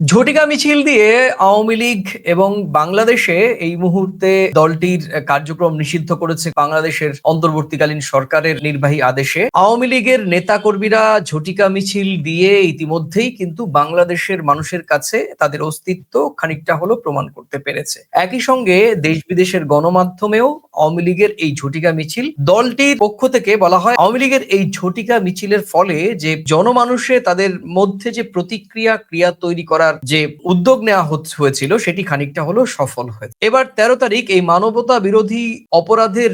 ঝটিকা মিছিল দিয়ে আওয়ামী লীগ এবং বাংলাদেশে এই মুহূর্তে দলটির কার্যক্রম নিষিদ্ধ করেছে বাংলাদেশের অন্তর্বর্তীকালীন সরকারের নির্বাহী আদেশে। আওয়ামী লীগের নেতাকর্মীরা ঝটিকা মিছিল দিয়ে ইতিমধ্যেই কিন্তু বাংলাদেশের মানুষের কাছে তাদের অস্তিত্ব খানিকটা হলো প্রমাণ করতে পেরেছে। একই সঙ্গে দেশ বিদেশের গণমাধ্যমেও আওয়ামী লীগের এই ঝটিকা মিছিল দলটির পক্ষ থেকে বলা হয়, আওয়ামী লীগের এই ঝটিকা মিছিলের ফলে যে জনমানুষে তাদের মধ্যে যে প্রতিক্রিয়া ক্রিয়া তৈরি করার যে উদ্যোগ নেওয়া হয়েছিল, সেটি খানিকটা হলো সফল হয়েছে। এবার তেরো তারিখ, এই মানবতা বিরোধী অপরাধের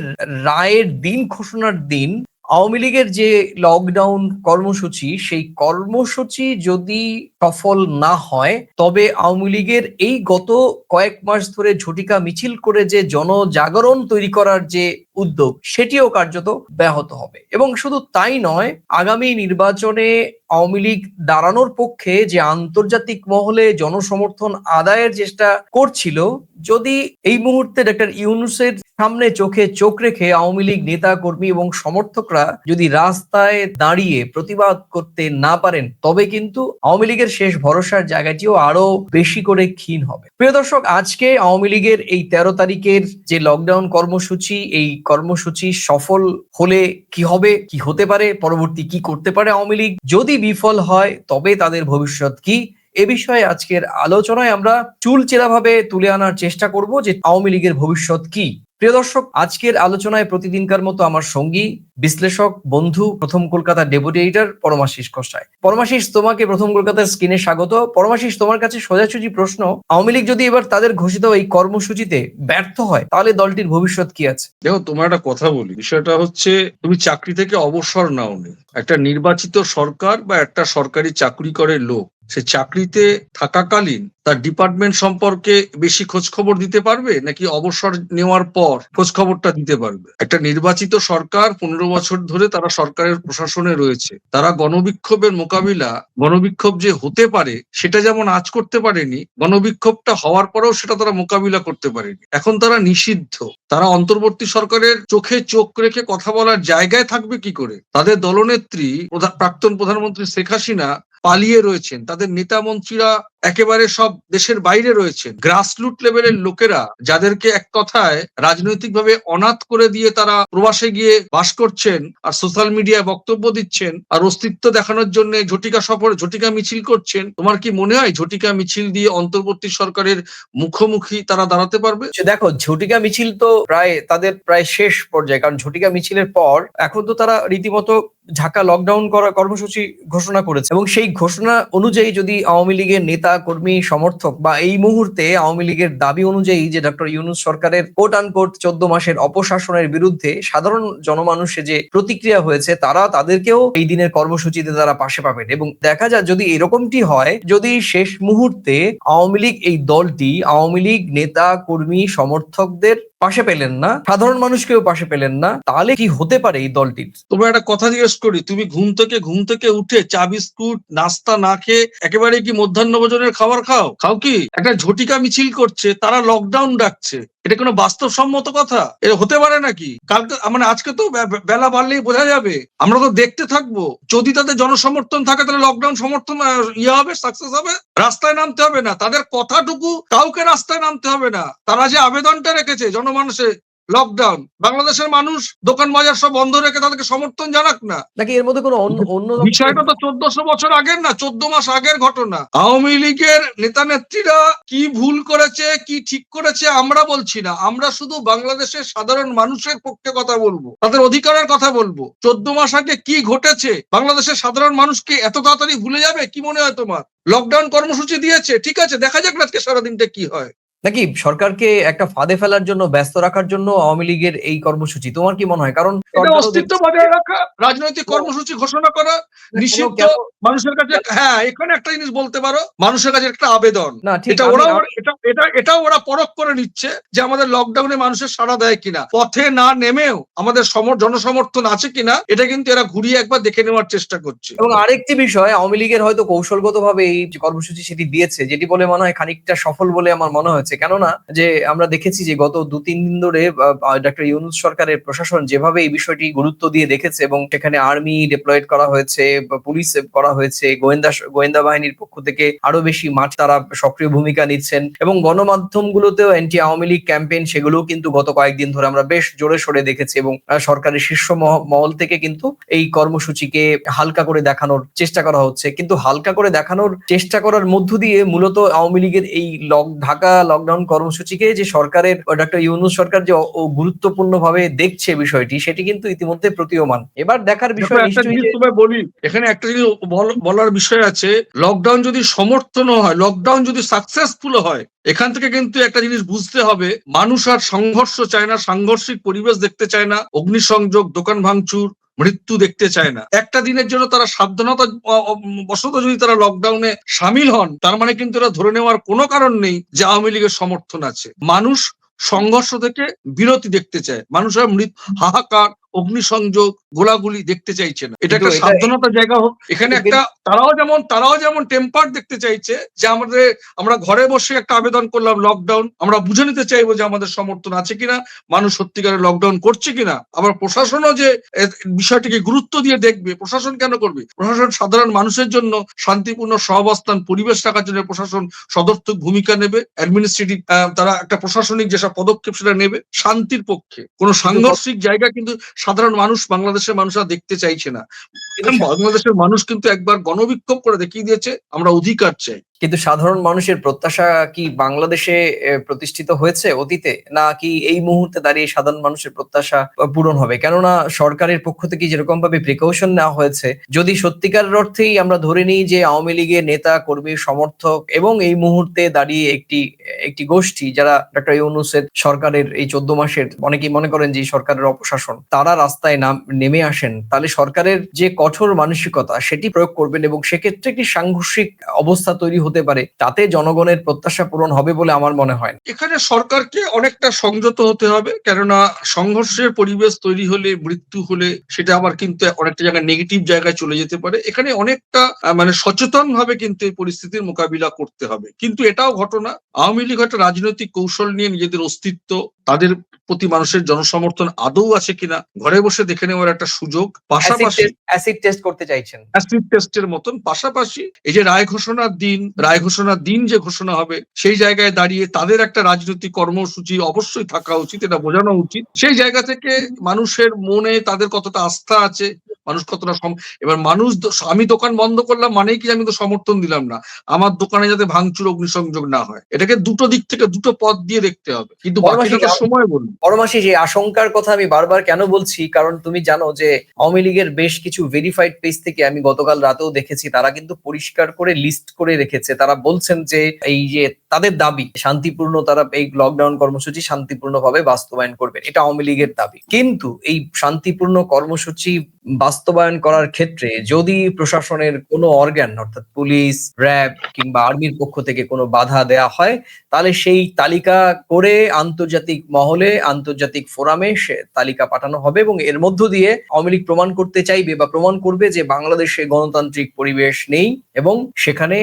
রায়ের দিন, ঘোষণার দিন, আওয়ামী লীগের যে লকডাউন কর্মসূচি, সেই কর্মসূচি যদি সফল না হয়, তবে আওয়ামী লীগের এই গত কয়েক মাস ধরে ঝটিকা মিছিল করে যে জনজাগরণ তৈরি করার যে উদ্যোগ, সেটিও কার্যত ব্যাহত হবে। এবং শুধু তাই নয়, আগামী নির্বাচনে আওয়ামী লীগ দাঁড়ানোর পক্ষে যে আন্তর্জাতিক মহলে জনসমর্থন আদায়ের চেষ্টা করছিল, যদি এই মুহূর্তে ডক্টর ইউনুসের সামনে চোখে চোখ রেখে আওয়ামী লীগ নেতা কর্মী এবং সমর্থকরা যদি রাস্তায় দাঁড়িয়ে প্রতিবাদ করতে না পারেন, তবে কিন্তু আওয়ামী লীগের শেষ ভরসার জায়গাটিও আরও বেশি করে ক্ষীণ হবে। প্রিয় দর্শক, আজকে আওয়ামী লীগের এই তেরো তারিখের যে লকডাউন কর্মসূচি, এই কর্মসূচি সফল হলে কি হবে, কি হতে পারে, পরবর্তী কি করতে পারে আওয়ামী লীগ? যদি বিফল হয়, তবে তাদের ভবিষ্যৎ কি? এ বিষয়ে আজকের আলোচনায় আমরা চুলচেরা ভাবে তুলে আনার চেষ্টা করব যে আওয়ামী লীগের ভবিষ্যৎ কি। প্রিয় দর্শক, আজকের আলোচনায় প্রতিদিনকার মতো আমার সঙ্গী, বিশ্লেষক, বন্ধু, প্রথম কলকাতা ডেপুটি এডিটর পরমাশিস কষায় পরমাশিস, তোমাকে প্রথম কলকাতার স্ক্রিনে স্বাগত। পরমাশিস, তোমার কাছে সোজাসুজি প্রশ্ন, আওয়ামী লীগ যদি এবার তাদের ঘোষিত এই কর্মসূচিতে ব্যর্থ হয়, তাহলে দলটির ভবিষ্যৎ কি আছে? দেখো তোমার একটা কথা বলি। বিষয়টা হচ্ছে, তুমি চাকরি থেকে অবসর নাও একটা নির্বাচিত সরকার বা একটা সরকারি চাকরি করে লোক। সে চাকরিতে থাকাকালীন তার ডিপার্টমেন্ট সম্পর্কে বেশি খোঁজ খবর দিতে পারবে, নাকি অবসর নেওয়ার পর খোঁজ খবরটা দিতে পারবে? একটা নির্বাচিত সরকার পনেরো বছর ধরে তারা সরকারের প্রশাসনে রয়েছে। তারা গণবিক্ষোভের মোকাবিলা, গণবিক্ষোভ যে হতে পারে, সেটা যেমন আজ করতে পারেনি, গণবিক্ষোভটা হওয়ার পরেও সেটা তারা মোকাবিলা করতে পারেনি। এখন তারা নিষিদ্ধ। তারা অন্তর্বর্তী সরকারের চোখে চোখ রেখে কথা বলার জায়গায় থাকবে কি করে? তাদের দলনেত্রী প্রাক্তন প্রধানমন্ত্রী শেখ হাসিনা পালিয়ে রয়েছেন। তাদের নেতা মন্ত্রীরা একেবারে সব দেশের বাইরে রয়েছেন। গ্রাসরুট লেভেলের লোকেরা যাদেরকে এক কথায় রাজনৈতিকভাবে অনাথ করে দিয়ে তারা প্রবাসে গিয়ে বাস করছেন আর সোশ্যাল মিডিয়ায় বক্তব্য দিচ্ছেন আর অস্তিত্ব দেখানোর জন্য ঝটিকা সফর, ঝটিকা মিছিল করছেন, তোমার কি মনে হয় ঝটিকা মিছিল দিয়ে অন্তর্বর্তী সরকারের মুখোমুখি তারা দাঁড়াতে পারবে? দেখো, ঝটিকা মিছিল তো প্রায়, তাদের প্রায় শেষ পর্যায়ে, কারণ ঝটিকা মিছিলের পর এখন তো তারা রীতিমতো ঢাকা লকডাউন করা কর্মসূচি ঘোষণা করেছে এবং সেই ঘোষণা অনুযায়ী যদি আওয়ামী লীগের নেতা, কর্মী, সমর্থক বা এই মুহূর্তে আওয়ামী লীগের দাবি অনুযায়ী যে ডক্টর ইউনুস সরকারের কোট আন কোট চোদ্দ মাসের অপশাসনের বিরুদ্ধে সাধারণ জনমানুষে যে প্রতিক্রিয়া হয়েছে, তারা তাদেরকেও এই দিনের কর্মসূচিতে তারা পাশে পাবেন এবং দেখা যায় যদি এরকমটি হয়, যদি শেষ মুহূর্তে আওয়ামী লীগ এই দলটি আওয়ামী লীগ নেতা, কর্মী, সমর্থকদের পাশে পেলেন না, সাধারণ মানুষকেও পাশে পেলেন না, তাহলে কি হতে পারে এই দলটির? তোমরা একটা কথা জিজ্ঞেস করি, তুমি ঘুম থেকে ঘুম থেকে উঠে চা, বিস্কুট, নাস্তা না খেয়ে একেবারে কি মধ্যাহ্ন ভোজনের খাবার খাও? খাও কি? একটা ঝটিকা মিছিল করছে, তারা লকডাউন ডাকছে। এটা কোনো বাস্তবসম্মত কথা? এ হতে পারে নাকি? কালকে মানে আজকে তো বেলা বাড়লেই বোঝা যাবে। আমরা তো দেখতে থাকব। যদি তাদের জনসমর্থন থাকে, তাহলে লকডাউন সমর্থন ইয়ে হবে সাকসেস হবে। রাস্তায় নামতে হবে না। তাদের কথাটুকু কাউকে রাস্তায় নামতে হবে না। তারা যে আবেদনটা রেখেছে জনমানুষে লকডাউন বাংলাদেশের মানুষ দোকান বাজার সব বন্ধ রেখে তাদেরকে সমর্থন জানাক না। নাকি এর মধ্যে কোনো অন্য অন্য বিষয়টা তো চোদ্দশো বছর আগের না চোদ্দ মাস আগের ঘটনা। আওয়ামী লীগের নেতা নেত্রীরা কি ভুল করেছে কি ঠিক করেছে আমরা বলছি না। আমরা শুধু বাংলাদেশের সাধারণ মানুষের পক্ষে কথা বলব তাদের অধিকারের কথা বলব। চোদ্দ মাস আগে কি ঘটেছে? বাংলাদেশের সাধারণ মানুষকে এত তাড়াতাড়ি ভুলে যাবে? কি মনে হয় তোমার? লকডাউন কর্মসূচি দিয়েছে ঠিক আছে দেখা যাক না আজকে সারাদিনটা কি হয়। নাকি সরকারকে একটা ফাঁদে ফেলার জন্য ব্যস্ত রাখার জন্য আওয়ামী লীগের এই কর্মসূচি? তোমার কি মনে হয়? কারণ অস্তিত্ব বজায় রাখা রাজনৈতিক কর্মসূচি ঘোষণা করা নিষিদ্ধ। মানুষের কাছে হ্যাঁ এখানে একটা জিনিস বলতে পারো মানুষের কাছে একটা আবেদন। না এটা আমি- এটা এটা এটাও ওরা পরখ করে নিচ্ছে যে আমাদের লকডাউনে মানুষের সাড়া দেয় কিনা। পথে না নেমেও আমাদের জনসমর্থন আছে কিনা এটা কিন্তু এরা ঘুরিয়ে একবার দেখে নেওয়ার চেষ্টা করছে। এবং আরেকটি বিষয় আওয়ামী লীগের হয়তো কৌশলগতভাবে এই যে কর্মসূচি সেটি দিয়েছে যেটি বলে মনে হয় খানিকটা সফল বলে আমার মনে হয়েছে। কেননা যে আমরা দেখেছি যে গত দু তিন দিন ধরে ডক্টর ইউনুস সরকারের প্রশাসন যেভাবে এই বিষয়টি গুরুত্ব দিয়ে দেখেছে এবং সেখানে আর্মি ডিপ্লয়েড করা হয়েছে পুলিশ করা হয়েছে, গোয়েন্দা গোয়েন্দা বাহিনীর পক্ষ থেকে আরও বেশি মাঠ তারা সক্রিয় ভূমিকা নিচ্ছেন এবং গণমাধ্যমগুলোতেও অ্যান্টি আওয়ামী লীগ ক্যাম্পেইন সেগুলোও কিন্তু গত কয়েকদিন ধরে আমরা বেশ জোরে সরে দেখেছি এবং সরকারের শীর্ষ মহ- মহল থেকে কিন্তু এই কর্মসূচিকে হালকা করে দেখানোর চেষ্টা করা হচ্ছে। কিন্তু হালকা করে দেখানোর চেষ্টা করার মধ্য দিয়ে মূলত আওয়ামী লীগের এই লক ঢাকা লকডাউন কর্মসূচিকে যে সরকারের ডক্টর ইউনুস সরকার যে গুরুত্বপূর্ণ ভাবে দেখছে বিষয়টি সেটি কিন্তু ইতিমধ্যে প্রতীয়মান। এবার দেখার বিষয় বলি এখানে একটা জিনিস বলার বিষয় আছে লকডাউন যদি সমর্থন হয় লকডাউন যদি সাকসেসফুল হয় এখান থেকে কিন্তু একটা জিনিস বুঝতে হবে মানুষ আর সংঘর্ষ চায় না সাংঘর্ষিক পরিবেশ দেখতে চায় না অগ্নিসংযোগ দোকান ভাঙচুর মৃত্যু দেখতে চায় না। একটা দিনের জন্য তারা সাবধানতা বশত যদি তারা লকডাউনে সামিল হন, তার মানে কিন্তু এরা ধরে নেওয়ার কোনো কারণ নেই যে আওয়ামী লীগের সমর্থন আছে। মানুষ সংঘর্ষ থেকে বিরতি দেখতে চায়। মানুষের মৃত হাহাকার অগ্নিসংযোগ গোলাগুলি দেখতে চাইছে না। এটা একটা সাবধানতার জায়গা হোক। এখানে একটা তারাও যেমন তারাও যেমন টেম্পার দেখতে চাইছে যে আমাদের আমরা ঘরে বসে একটা আবেদন করলাম লকডাউন আমরা বুঝে নিতে চাইব যে আমাদের সমর্থন আছে কিনা মানুষ সত্যিকারের লকডাউন করছে কিনা। আবার প্রশাসনও যে বিষয়টিকে গুরুত্ব দিয়ে দেখবে প্রশাসন কেন করবে? প্রশাসন সাধারণ মানুষের জন্য শান্তিপূর্ণ সহাবস্থান পরিবেশ রাখার জন্য প্রশাসন সদর্থক ভূমিকা নেবে। অ্যাডমিনিস্ট্রেটিভ তারা একটা প্রশাসনিক যেসব পদক্ষেপ সেটা নেবে শান্তির পক্ষে। কোনো সাংঘর্ষিক জায়গা কিন্তু সাধারণ মানুষ বাংলাদেশের মানুষরা দেখতে চাইছে না। বাংলাদেশের মানুষ কিন্তু একবার গণবিক্ষোভ করে দেখিয়ে দিয়েছে আমরা অধিকার চাই। কিন্তু সাধারণ মানুষের প্রত্যাশা কি বাংলাদেশে প্রতিষ্ঠিত হয়েছে অতীতে? না কি এই মুহূর্তে দাঁড়িয়ে সাধারণ মানুষের প্রত্যাশা পূরণ হবে? কেননা সরকারের পক্ষ থেকে যেরকম ভাবে প্রিকশন নেওয়া হয়েছে যদি সত্যিকার অর্থেই আমরা ধরে নিই যে আওয়ামী লীগের নেতা কর্মী সমর্থক এবং এই মুহূর্তে দাঁড়িয়ে একটি একটি গোষ্ঠী যারা ডক্টর ইউনুসের সরকারের এই চোদ্দ মাসের অনেকেই মনে করেন যে সরকারের অপশাসন তারা রাস্তায় নাম নেমে আসেন। তাহলে সরকারের যে কঠোর মানসিকতা সেটি প্রয়োগ করবেন এবং সেক্ষেত্রে একটি সাংঘর্ষিক অবস্থা তৈরি হতে পারে, তাতে জনগণের প্রত্যাশা পূরণ হবে বলে আমার মনে হয়। এখানে সরকারকে অনেকটা সংযত হতে হবে, কেননা সংঘর্ষের পরিবেশ তৈরি হলে, মৃত্যু হলে সেটা আবার কিন্তু অনেকটা জায়গায় নেগেটিভ জায়গায় চলে যেতে পারে। এখানে অনেকটা মানে সচেতন ভাবে কিন্তু এই পরিস্থিতির মোকাবিলা করতে হবে। কিন্তু এটাও ঘটনা, আওয়ামী লীগ একটা রাজনৈতিক কৌশল নিয়ে নিজেদের অস্তিত্ব তাদের প্রতি মানুষের জনসমর্থন আদৌ আছে কিনা ঘরে বসে দেখে নেওয়ার একটা সুযোগ পাশাপাশি অ্যাসিড টেস্ট করতে চাইছেন। অ্যাসিড টেস্টের মতন পাশাপাশি এই যে রায় ঘোষণার দিন রায় ঘোষণার দিন যে ঘোষণা হবে সেই জায়গায় দাঁড়িয়ে তাদের একটা রাজনৈতিক কর্মসূচি অবশ্যই থাকা উচিত এটা বোঝানো উচিত। সেই জায়গা থেকে মানুষের মনে তাদের কতটা আস্থা আছে মানুষ কতটা সম- এবার মানুষ আমি দোকান বন্ধ করলাম মানেই কি আমি তো সমর্থন দিলাম না। আমার দোকানে যাতে ভাঙচুর অগ্নিসংযোগ না হয়। এটাকে দুটো দিক থেকে দুটো পথ দিয়ে দেখতে হবে। কিন্তু সময় বলুন। পরমাসি যে আশঙ্কার কথা আমি বারবার কেন বলছি কারণ তুমি জানো যে আওয়ামী লীগের বেশ কিছু ভেরিফাইড পেজ থেকে আমি গতকাল রাতেও দেখেছি তারা কিন্তু পরিষ্কার করে লিস্ট করে রেখেছে। তারা বলছেন যে এই যে তাদের দাবি শান্তিপূর্ণ তারা এই লকডাউন কর্মসূচি শান্তিপূর্ণভাবে বাস্তবায়ন করবেন এটা আওয়ামী লীগের দাবি। কিন্তু এই শান্তিপূর্ণ কর্মসূচি বাস্তবায়ন করার ক্ষেত্রে যদি প্রশাসনের কোনো অর্গান অর্থাৎ পুলিশ র্যাব কিংবা আর্মির পক্ষ থেকে কোনো বাধা দেয়া হয়, তাহলে সেই তালিকা করে আন্তর্জাতিক মহলে, আন্তর্জাতিক ফোরামে সে তালিকা পাঠানো হবে এবং এর মধ্য দিয়ে আওয়ামী লীগ প্রমাণ করতে চাইবে বা প্রমাণ করবে যে বাংলাদেশে গণতান্ত্রিক পরিবেশ নেই এবং সেখানে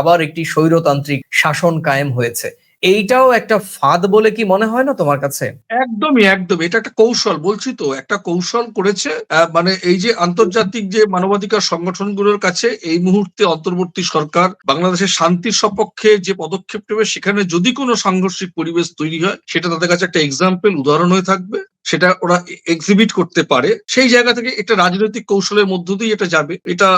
আবার একটি স্বৈরতান্ত্রিক শাসন কায়েম হয়েছে। এইটাও একটা ফাঁদ বলে কি মনে হয় না তোমার কাছে? একদমই একদম এটা একটা কৌশল, বলছি তো, একটা কৌশল করেছে মানে এই যে আন্তর্জাতিক যে মানবাধিকার সংগঠনগুলোর কাছে এই মুহূর্তে অন্তর্বর্তী সরকার বাংলাদেশের শান্তির সপক্ষে যে পদক্ষেপ নেবে, সেখানে যদি কোনো সাংঘর্ষিক পরিবেশ তৈরি হয়, সেটা তাদের কাছে একটা এক্সাম্পল উদাহরণ হয়ে থাকবে। সেটা ওরা এক্সিবিট করতে পারে। সেই জায়গা থেকে একটা রাজনৈতিক কৌশলের মধ্য দিয়ে এটা যাবে। এটা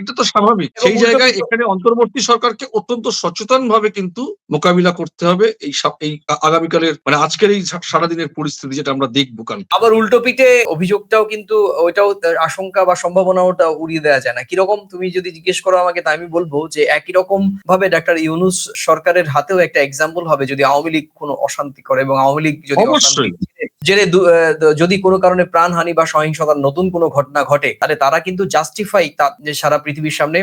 এটা তো স্বাভাবিক। সেই জায়গায় এখানে অন্তর্বর্তী সরকারকে অত্যন্ত সচেতন ভাবে কিন্তু মোকাবিলা করতে হবে এই এই আগামীকালের মানে আজকের এই সারাদিনের পরিস্থিতি যেটা আমরা দেখব কাল আবার উল্টো পিঠে অভিযোগটাও কিন্তু ওইটাও আশঙ্কা বা সম্ভাবনা ওটা উড়িয়ে দেওয়া যায় না। কীরকম তুমি যদি জিজ্ঞেস করো আমাকে তা আমি বলব যে একই রকম ভাবে ডাক্তার ইউনুস সরকারের হাতেও একটা এক্সাম্পল হবে যদি আওয়ামী লীগ কোনো অশান্তি করে এবং আওয়ামী লীগ যদি অবশ্যই। অশান্তি আহ, যদি কোনো কারণে প্রাণহানি বা সহিংসতার নতুন কোনো ঘটনা ঘটে তাহলে তারা কিন্তু জাস্টিফাই সারা পৃথিবীর সামনে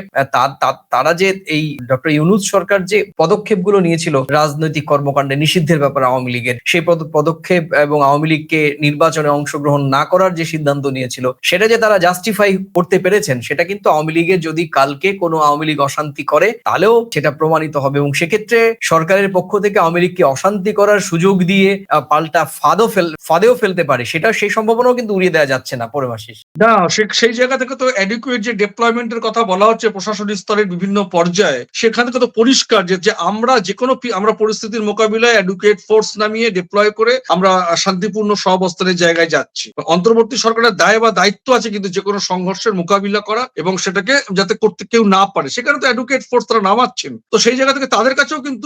তারা যে এই ডক্টর ইউনুস সরকার যে পদক্ষেপগুলো নিয়েছিল রাজনৈতিক কর্মকাণ্ডে নিষিদ্ধের ব্যাপারে আওয়ামী লীগের সেই পদক্ষেপ এবং আওয়ামী লীগকে নির্বাচনে অংশগ্রহণ না করার যে সিদ্ধান্ত নিয়েছিল সেটা যে তারা জাস্টিফাই করতে পেরেছেন সেটা কিন্তু আওয়ামী লীগের যদি কালকে কোনো আওয়ামী লীগ অশান্তি করে তাহলেও সেটা প্রমাণিত হবে এবং সেক্ষেত্রে সরকারের পক্ষ থেকে আওয়ামী লীগকে অশান্তি করার সুযোগ দিয়ে পাল্টা ফাদও ফেল ফাঁদেও ফেলতে পারে সেটা সেই সম্ভাবনাও কিন্তু উড়িয়ে দেওয়া যাচ্ছে না পরিমাশিস না সেই জায়গা থেকে তো অ্যাডিকুয়েট যে ডেপ্লয়মেন্টের কথা বলা হচ্ছে প্রশাসনিক স্তরের বিভিন্ন পর্যায়ে সেখান থেকে তো পরিষ্কার যে আমরা যে কোনো আমরা পরিস্থিতির মোকাবিলায় অ্যাডুকেট ফোর্স নামিয়ে ডিপ্লয় করে আমরা শান্তিপূর্ণ সহাবস্থানের জায়গায় যাচ্ছি। অন্তর্বর্তী সরকারের দায় বা দায়িত্ব আছে কিন্তু যে কোনো সংঘর্ষের মোকাবিলা করা এবং সেটাকে যাতে করতে কেউ না পারে সেখানে তো অ্যাডুকেট ফোর্স তারা নামাচ্ছেন। তো সেই জায়গা থেকে তাদের কাছেও কিন্তু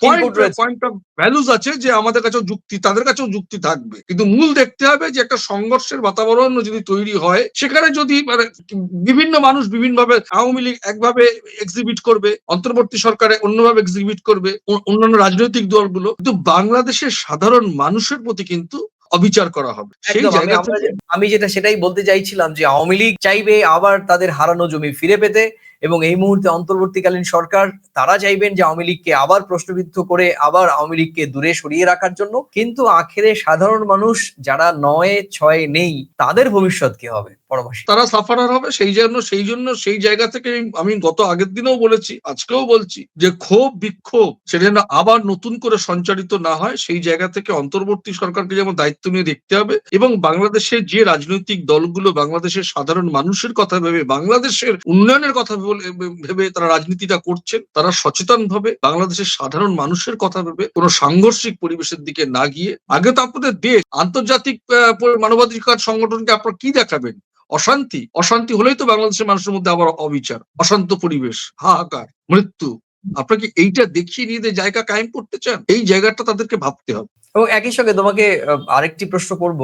পয়েন্ট অফ ভ্যালুজ আছে যে আমাদের কাছেও যুক্তি তাদের কাছেও যুক্তি থাকবে। কিন্তু মূল দেখতে হবে যে একটা সংঘর্ষের বাতাবরণ যদি তৈরি হয় সেখানে যদি মানে বিভিন্ন মানুষ বিভিন্ন ভাবে আওয়ামী লীগ একভাবে এক্সিবিট করবে অন্তর্বর্তী সরকারে অন্যভাবে এক্সিবিট করবে অন্যান্য রাজনৈতিক দলগুলো কিন্তু বাংলাদেশের সাধারণ মানুষের প্রতি কিন্তু অবিচার করা হবে। আমি যেটা সেটাই বলতে চাইছিলাম যে আওয়ামী লীগ চাইবে আবার তাদের হারানো জমি ফিরে পেতে। এবং এই মুহূর্তে অন্তর্বর্তীকালীন সরকার, তারা চাইবেন যে আওয়ামী লীগকে আবার প্রশ্নবিদ্ধ করে, আবার আওয়ামী লীগকে দূরে সরিয়ে রাখার জন্য। কিন্তু আখেরে সাধারণ মানুষ যারা নয়, ছয় নেই, তাদের ভবিষ্যৎ কি হবে? পরমাশি তারা সাফারার হবে, সেই জন্য সেই জন্য, সেই জায়গা থেকে আমি- গত আগের দিনেও বলেছি, আজকেও বলছি যে ক্ষোভ, বিক্ষোভ সেটা যেন আবার নতুন করে সঞ্চারিত না হয়, সেই জায়গা থেকে অন্তর্বর্তী সরকারকে যেমন দায়িত্ব নিয়ে দেখতে হবে এবং বাংলাদেশের যে রাজনৈতিক দলগুলো, বাংলাদেশের সাধারণ মানুষের কথা ভেবে, বাংলাদেশের উন্নয়নের কথা ভেবে তারা রাজনীতিটা করছেন, তারা সচেতন ভাবে, বাংলাদেশের সাধারণ মানুষের কথা ভেবে কোনো সাংঘর্ষিক পরিবেশের দিকে না গিয়ে, আগে তো আপনাদের দেশ, আন্তর্জাতিক মানবাধিকার সংগঠনকে আপনারা কি দেখাবেন? অশান্তি অশান্তি হলেই তো বাংলাদেশের মানুষের মধ্যে আবার অবিচার, অশান্ত পরিবেশ, হাহাকার, মৃত্যু। আপনাকে এইটা দেখিয়ে নিয়ে জায়গা কায়েম করতে চান? এই জায়গাটা তাদেরকে ভাবতে হবে। এবং একই সঙ্গে তোমাকে আরেকটি প্রশ্ন করব।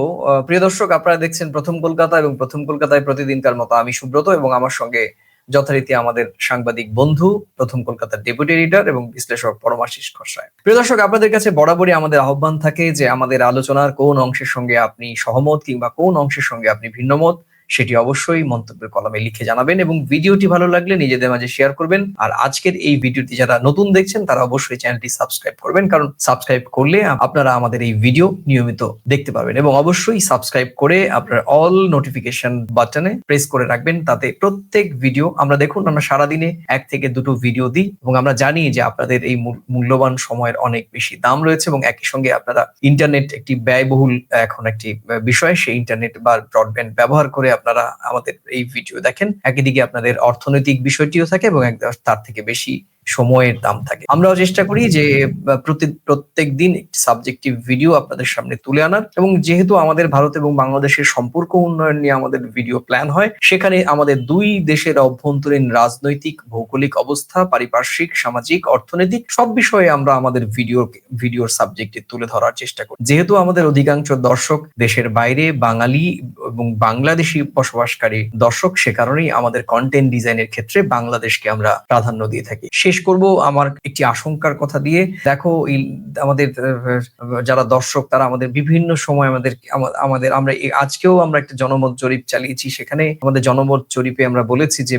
প্রিয় দর্শক, আপনারা দেখছেন প্রথম কলকাতা এবং প্রথম কলকাতায় প্রতিদিনকার মতো আমি সুব্রত এবং আমার সঙ্গে যথারীতি আমাদের সাংবাদিক বন্ধু, প্রথম কলকাতার ডেপুটি এডিটর এবং বিশ্লেষক পরমাশিস খসড়ায়। প্রিয় দর্শক, আপনাদের কাছে বরাবরই আমাদের আহ্বান থাকে যে আমাদের আলোচনার কোন অংশের সঙ্গে আপনি সহমত কিংবা কোন অংশের সঙ্গে আপনি ভিন্নমত। সেটি অবশ্যই মন্তব্যের কলমে লিখে জানাবেন এবং ভিডিওটি ভালো লাগলে নিজেদের মাঝে শেয়ার করবেন। আর আজকের এই ভিডিওটি যারা নতুন দেখছেন, তারা অবশ্যই চ্যানেলটি সাবস্ক্রাইব করবেন। কারণ সাবস্ক্রাইব করলে আপনারা আমাদের এই ভিডিও নিয়মিত দেখতে পাবেন এবং অবশ্যই সাবস্ক্রাইব করে আপনার অল নোটিফিকেশন বাটনে প্রেস করে রাখবেন। তাতে প্রত্যেক ভিডিও আমরা দেখুন, আমরা সারাদিনে এক থেকে দুটো ভিডিও দিই এবং আমরা জানি যে আপনাদের এই মূল- মূল্যবান সময়ের অনেক বেশি দাম রয়েছে এবং একই সঙ্গে আপনারা ইন্টারনেট একটি ব্যয়বহুল এখন একটি বিষয়, সেই ইন্টারনেট বা ব্রডব্যান্ড ব্যবহার করে আপনারা আমাদের এই ভিডিও দেখেন। একদিকে আপনাদের অর্থনৈতিক বিষয়টিও থাকে এবং তার থেকে বেশি সময়ের দাম থাকে। আমরাও চেষ্টা করি যে প্রতি, প্রত্যেক দিন একটি সাবজেক্টিভ ভিডিও আপনাদের সামনে তুলে আনার এবং যেহেতু আমাদের ভারত এবং বাংলাদেশের সম্পর্ক উন্নয়ন নিয়ে আমাদের ভিডিও প্ল্যান হয়, সেখানে আমাদের দুই দেশের অভ্যন্তরীণ রাজনৈতিক, ভৌগোলিক অবস্থা, পারিপার্শ্বিক, সামাজিক, অর্থনৈতিক, সব বিষয়ে আমরা আমাদের ভিডিও ভিডিওর সাবজেক্টে তুলে ধরার চেষ্টা করি। যেহেতু আমাদের অধিকাংশ দর্শক দেশের বাইরে, বাঙালি এবং বাংলাদেশি বসবাসকারী দর্শক, সে কারণেই আমাদের কন্টেন্ট ডিজাইনের ক্ষেত্রে বাংলাদেশকে আমরা প্রাধান্য দিয়ে থাকি। শেষ করব আমার একটি আশঙ্কার কথা দিয়ে। দেখো আমাদের যারা দর্শক, তারা আমাদের বিভিন্ন সময় আমাদের আমাদের, আমরা আজকেও আমরা একটা জনমত জরিপ চালিয়েছি। সেখানে আমাদের জনমত জরিপে আমরা বলেছি যে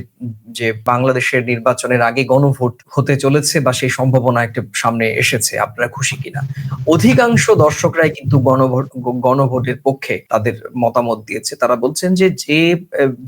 যে বাংলাদেশের নির্বাচনের আগে গণভোট হতে চলেছে বা সেই সম্ভাবনা একটা সামনে এসেছে। আপনারা খুশি কিনা? অধিকাংশ দর্শকরাই কিন্তু গণভোট, গণভোটের পক্ষে তাদের মতামত দিয়েছে। তারা বলছেন যে যে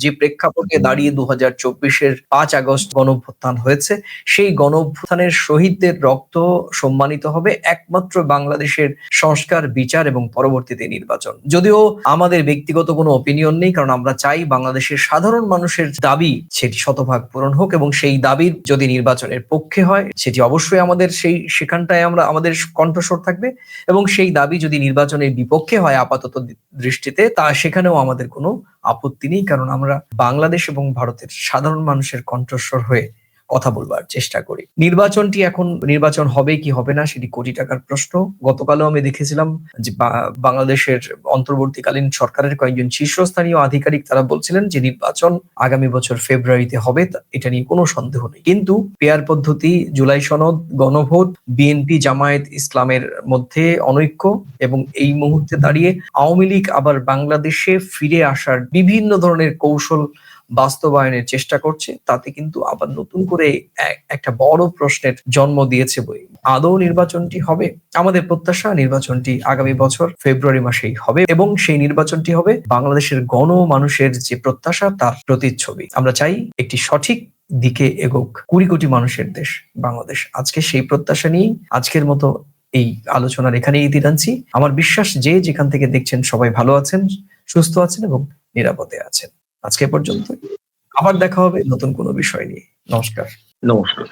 যে প্রেক্ষাপটে দাঁড়িয়ে দু হাজার চব্বিশের পাঁচ আগস্ট গণভ্যুত্থান হয়েছে, সেই গণভ্যুত্থানের শহীদদের রক্ত সম্মানিত হবে একমাত্র বাংলাদেশের সংস্কার, বিচার এবং পরবর্তীতে নির্বাচন। যদিও আমাদের ব্যক্তিগত কোনো অপিনিয়ন নেই, কারণ আমরা চাই বাংলাদেশের সাধারণ মানুষের দাবি সেটি শতভাগ পূরণ হোক এবং সেই দাবির যদি নির্বাচনের পক্ষে হয়, সেটি অবশ্যই আমাদের সেই সেখানটায় আমরা, আমাদের কণ্ঠস্বর থাকবে এবং সেই দাবি যদি নির্বাচনের বিপক্ষে হয় আপাতত দৃষ্টিতে, তা সেখানেও আমাদের কোনো আপত্তি নেই, কারণ আমরা বাংলাদেশ এবং ভারতের সাধারণ মানুষের কণ্ঠস্বর হয়ে কথা বলবার চেষ্টা করি। নির্বাচনটি এখন নির্বাচন হবে কি হবে না সেটি কোটি টাকার প্রশ্ন। গতকালও আমি দেখেছিলাম যে বাংলাদেশের অন্তর্বর্তীকালীন সরকারের কয়েকজন শীর্ষস্থানীয় আধিকারিক তারা বলছিলেন যে নির্বাচন আগামী বছর ফেব্রুয়ারিতে হবে এটা নিয়ে কোনো সন্দেহ নেই। কিন্তু পেয়ার পদ্ধতি, জুলাই সনদ, গণভোট, বিএনপি জামায়াত ইসলামের মধ্যে অনৈক্য এবং এই মুহূর্তে দাঁড়িয়ে আওয়ামী লীগ আবার বাংলাদেশে ফিরে আসার বিভিন্ন ধরনের কৌশল বাস্তবায়নের চেষ্টা করছে, তাতে কিন্তু আবার নতুন করে একটা বড় প্রশ্নের জন্ম দিয়েছে বই। আদৌ নির্বাচনটি হবে? আমাদের প্রত্যাশা নির্বাচনটি আগামী বছর ফেব্রুয়ারি মাসেই হবে এবং সেই নির্বাচনটি হবে বাংলাদেশের গণ মানুষের যে প্রত্যাশা, তার প্রতিচ্ছবি। আমরা চাই একটি সঠিক দিকে এগোক। কুড়ি কোটি মানুষের দেশ বাংলাদেশ। আজকে সেই প্রত্যাশা নিয়েই আজকের মতো এই আলোচনার এখানেই ইতি টানছি আমার বিশ্বাস যে যেখান থেকে দেখছেন সবাই ভালো আছেন, সুস্থ আছেন এবং নিরাপদে আছেন। আজকে পর্যন্ত আবার দেখা হবে নতুন কোনো বিষয় নিয়ে। নমস্কার। নমস্কার।